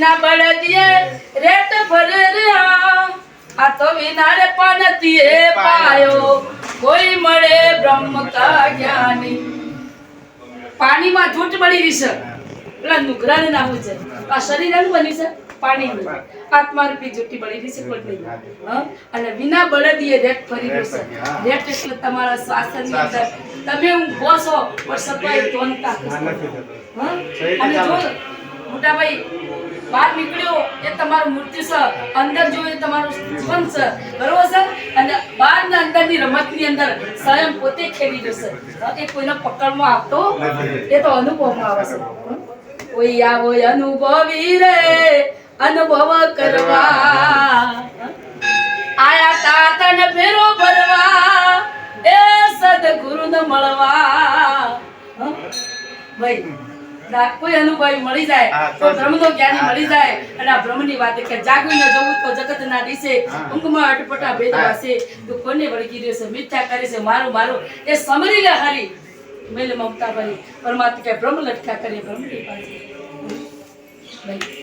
વિના બળદીએ રેત ભરે રે આ તો વિના રે પાનતીએ પાયો. કોઈ મળે બ્રહ્મ કા જ્ઞાની પાણીમાં જૂઠ મળી છે. પેલા નુકરાને નાખવું છે. આ શરીર એનું બન્યું છે. પાણી આત્મા રૂપી જૂઠી બળી રહી છે કોઈ નહીં. અને વિના બળદીએ રેટ ફરી રહ્યો છે. રેટ એટલે તમારા શ્વાસની અંદર. તમે ઊંઘો છો પણ સપાઈ તોનતા હં? અને જો મોટા ભાઈ બહાર નીકળ્યો એ તમારું મૃત્યુ છે. અંદર જોયું તમારું જીવન છે. બરોબર છે? અને બહાર ને અંદરની રમતની અંદર સ્વયં પોતે ખેલી જશે. એ કોઈને પકડમાં આવતો એ તો અનુભવમાં આવે છે? કોઈ આવો અનુભવી રે, અનુભવ કરવા. આયા તાતન ફેરો ભરવા, એ સદગુરુને મળવા. ભાઈ ના- કોઈ અનુભવી મળી જાય તો બ્રહ્મનો જ્ઞાની મળી જાય. અને આ બ્રહ્મની વાત કે જાગવું ન જવું તો જગત ના દિશે. ઊંઘમાં અટપટા ભેદ છે તો કોને વળગી રહ્યો છે? મિથ્યા કરે છે. મારું મારું. એ સમરી લે હારી. મેલ મમતા ભરી. પરમાત્મા કે બ્રહ્મ લટકા કરે. બ્રહ્મની પાસે. ભાઈ